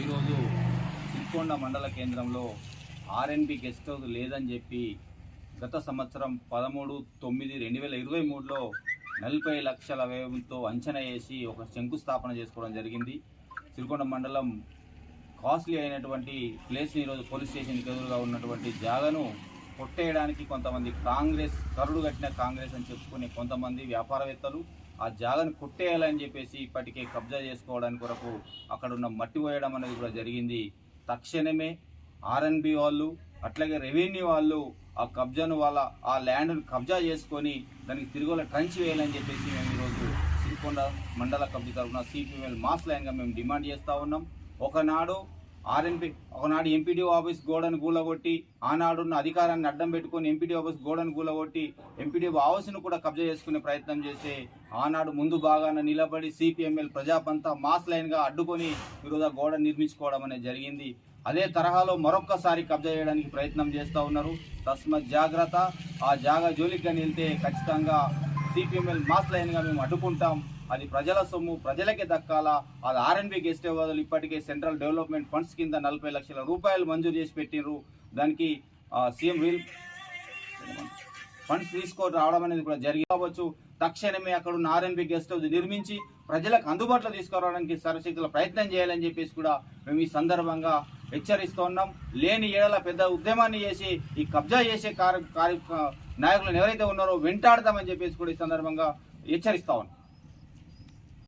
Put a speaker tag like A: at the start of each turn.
A: ఈరోజు సిరికొండ మండల కేంద్రంలో ఆర్ఎన్బి గెస్ట్ హౌస్ లేదని చెప్పి గత సంవత్సరం పదమూడు తొమ్మిది రెండు వేల ఇరవై మూడులో నలభై లక్షల వ్యయంతో అంచనా వేసి ఒక శంకుస్థాపన చేసుకోవడం జరిగింది. సిరికొండ మండలం కాస్ట్లీ అయినటువంటి ప్లేస్ని ఈరోజు పోలీస్ స్టేషన్కి ఎదురుగా ఉన్నటువంటి జాగను కొట్టేయడానికి కొంతమంది కాంగ్రెస్ కరుడు కట్టిన కాంగ్రెస్ అని చెప్పుకునే కొంతమంది వ్యాపారవేత్తలు ఆ జాగను కొట్టేయాలని చెప్పేసి ఇప్పటికే కబ్జా చేసుకోవడానికి కొరకు అక్కడ ఉన్న మట్టి పోయడం అనేది కూడా జరిగింది. తక్షణమే ఆర్ఎన్బి వాళ్ళు అట్లాగే రెవెన్యూ వాళ్ళు ఆ కబ్జాను వాళ్ళ ఆ ల్యాండ్ను కబ్జా చేసుకొని దానికి తిరుగుల ట్రంచ్ వేయాలని చెప్పేసి మేము ఈరోజు సిరికొండ మండల కబ్జా తరఫున సిపిఎల్ మాస్ లైన్గా మేము డిమాండ్ చేస్తూ ఉన్నాం. ఒకనాడు ఆర్ఎన్పి ఒకనాడు ఎంపీడీఓ ఆఫీస్ గోడను గూలగొట్టి ఆనాడు ఉన్న అధికారాన్ని అడ్డం పెట్టుకొని ఎంపీడీఓ ఆఫీస్ గోడను గూలగొట్టి ఎంపీడీఓ ఆఫీస్ను కూడా కబ్జా చేసుకునే ప్రయత్నం చేస్తే ఆనాడు ముందు భాగాన నిలబడి సిపిఎంఎల్ ప్రజాపంతా మాస్ లైన్గా అడ్డుకొని ఈరోజు ఆ గోడ నిర్మించుకోవడం అనేది జరిగింది. అదే తరహాలో మరొక్కసారి కబ్జా చేయడానికి ప్రయత్నం చేస్తూ ఉన్నారు. తస్మత్ జాగ్రత్త. ఆ జాగా జోలికి కానీ వెళ్తే ఖచ్చితంగా సిపిఎంఎల్ మాస్ లైన్గా మేము అడ్డుకుంటాం. అది ప్రజల సొమ్ము ప్రజలకే దక్కాలా? అది ఆర్ఎన్బి గెస్ట్ వాళ్ళు ఇప్పటికే సెంట్రల్ డెవలప్మెంట్ ఫండ్స్ కింద నలభై లక్షల రూపాయలు మంజూరు చేసి పెట్టినారు దానికి సీఎం వీల్ ఫండ్స్ తీసుకొని రావడం అనేది కూడా జరిగి కావచ్చు తక్షణమే అక్కడ ఉన్న ఆర్ఎన్బి గెస్ట్ హౌస్ నిర్మించి ప్రజలకు అందుబాటులో తీసుకురావడానికి సరశక్తుల ప్రయత్నం చేయాలని చెప్పేసి కూడా మేము ఈ సందర్భంగా హెచ్చరిస్తూ ఉన్నాం. లేని ఏడల పెద్ద ఉద్యమాన్ని చేసి ఈ కబ్జా చేసే కార్య కార్య నాయకులను ఎవరైతే ఉన్నారో వెంటాడతామని చెప్పేసి కూడా ఈ సందర్భంగా హెచ్చరిస్తా ఉన్నాం.